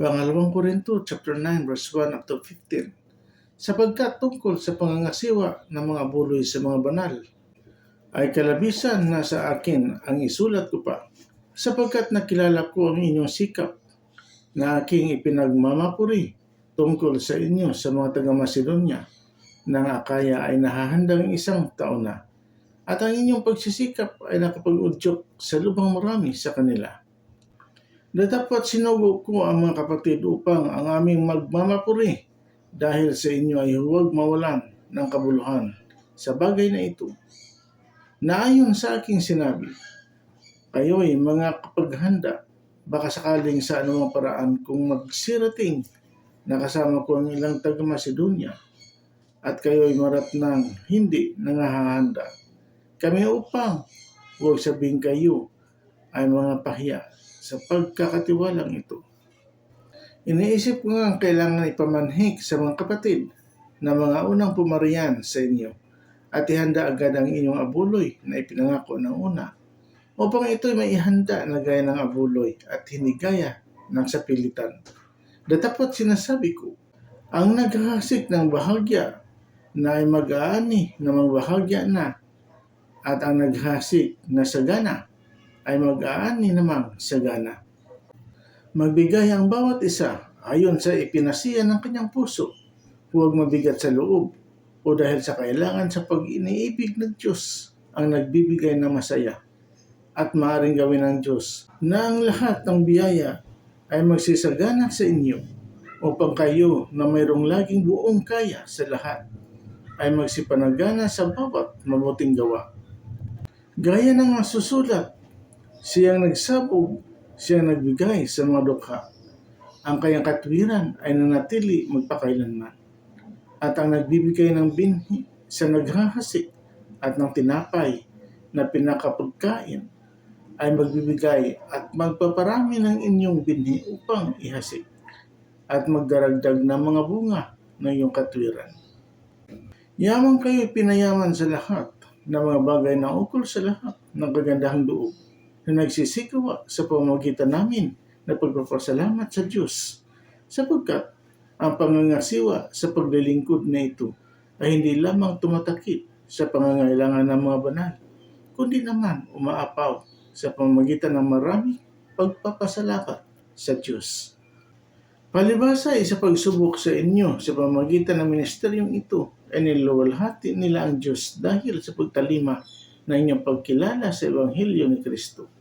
Pangalawang Korinto chapter 9 verse 1 up to 15. Sapagkat tungkol sa pangangasiwa ng mga buloy sa mga banal, ay kalabisan na sa akin ang isulat ko pa, sapagkat nakilala ko ang inyong sikap na aking ipinagmamapuri tungkol sa inyo sa mga taga-Macedonia ng Akaya ay nahahandang isang taon na at ang inyong pagsisikap ay nakapag-udyok sa lubhang marami sa kanila. Na dapat sinugo ko ang mga kapatid upang ang aming magmamapuri dahil sa inyo ay huwag mawalan ng kabuluhan sa bagay na ito. Na ayon sa aking sinabi, kayo ay mga kapaghanda baka sakaling sa anumang paraan kung magsirating nakasama ko ang ilang taga Macedonia at kayo ay marat ng hindi nangahahanda. Kami upang huwag sabihin kayo ay mga pahiya sa pagkakatiwalang ito. Iniisip ko nga ang kailangan ipamanhik sa mga kapatid na mga unang pumarian sa inyo at ihanda agad ang inyong abuloy na ipinangako ng una upang ito'y maihanda na gaya ng abuloy at hindi gaya ng sapilitan. Datapot sinasabi ko, ang naghahasik ng bahagya na ay mag-aani na magbahagya na at ang naghasik na sagana ay mag-aani namang sagana. Magbigay ang bawat isa ayon sa ipinasiya ng kanyang puso, huwag mabigat sa loob o dahil sa kailangan sa pag-iniibig ng Diyos ang nagbibigay ng masaya at maaaring gawin ng Diyos na ang lahat ng biyaya ay magsisagana sa inyo upang kayo na mayroong laging buong kaya sa lahat ay magsipanagana sa bawat mabuting gawa. Gaya ng susulat, siyang nagsabog, siyang nagbigay sa mga dukha. Ang kanyang katwiran ay nanatili magpakailanman. At ang nagbibigay ng binhi sa naghahasik at ng tinapay na pinakapagkain ay magbibigay at magpaparami ng inyong binhi upang ihasik at magdaragdag ng mga bunga ng iyong katwiran. Yaman kayo pinayaman sa lahat ng mga bagay na ukol sa lahat ng kagandahang loob na nagsisikawa sa pamamagitan namin na pagpapasalamat sa Diyos sapagkat ang pangangasiwa sa paglilingkod na ito ay hindi lamang tumatakip sa pangangailangan ng mga banal, kundi naman umaapaw sa pamamagitan ng marami pagpapasalamat sa Diyos. Palibasa ay sa pagsubok sa inyo sa pamamagitan ng ministeryong ito ay niluwalhati nila ang Diyos dahil sa pagtalima ng inyong pagkilala sa Ebanghelyo ni Kristo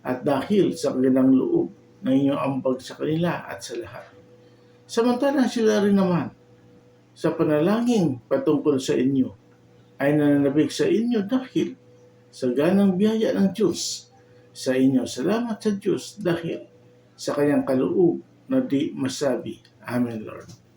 at dahil sa kanilang loob ng inyong ambag sa kanila at sa lahat. Samantalang sila rin naman sa panalangin patungkol sa inyo ay nananabik sa inyo dahil sa ganang biyaya ng Diyos sa inyo. Salamat sa Diyos dahil sa kanyang kaloob na di masabi. Amen, Lord.